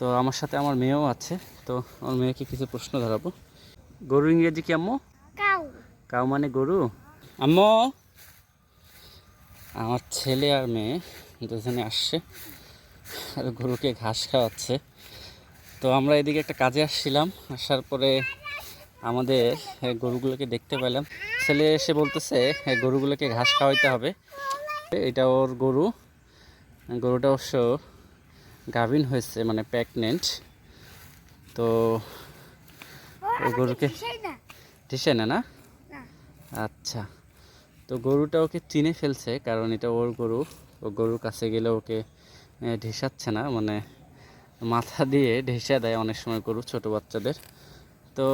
তো আমার সাথে আমার মেয়েও আছে তো আমার মেয়েকে কিছু প্রশ্ন ধরাবো। গরু ইংরেজি কি আম্মু? কাউ। কাউ মানে গরু? আম্মু! আমার ছেলে আর মেয়ে দুজনে আসছে আর গরুকে ঘাস খাওয়াচ্ছে। তো আমরা এদিকে একটা কাজে আসছিলাম আসার পরে আমাদের গরুগুলোকে দেখতে পেলাম। ছেলে এসে বলতেছে গরুগুলোকে ঘাস খাওয়াইতে হবে। এটা ওর গরু। গরুটা অবশ্য গাভিন হয়েছে মানে প্রেগনেন্ট তো ও গরুকে না। না না? আচ্ছা। তো গরুটা ওকে চিনে ফেলছে কারণ এটা ওর গরু। ও গরুর কাছে গেলে ওকে ঢেসাচ্ছে না মানে মাথা দিয়ে ঢেসে দেয় অনেক সময় গরু ছোট বাচ্চাদের। তো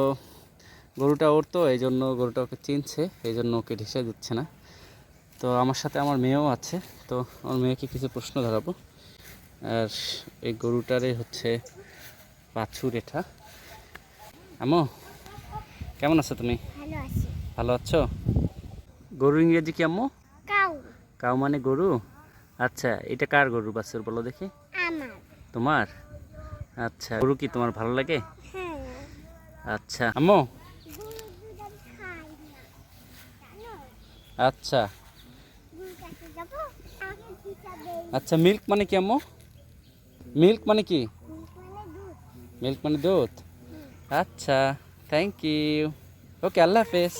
গরুটা ওর তো এই জন্য গরুটা ওকে চিনছে এই জন্য ওকে ঢেসে দিচ্ছে না। তো আমার সাথে আমার মেয়েও আছে তো আমার মেয়েকে কিছু প্রশ্ন ধরাবো। আর এই গরুটারে হচ্ছে বাছুর এটা। আমো কেমন আছো তুমি? ভালো আছো। গরু ইংরেজি কি আম্মু? কাউ। মানে গরু? আচ্ছা এটা কার গরু বাছুর বলো দেখি। তোমার? আচ্ছা গরু কি তোমার ভালো লাগে? হ্যাঁ। আচ্ছা আম্মু। আমি আচ্ছা আচ্ছা মিল্ক মানে কি আম্মু? মিল্ক মানে কি? মানে মিল্ক মানে দুধ? আচ্ছা থ্যাংক ইউ ওকে আল্লাহ হাফেজ।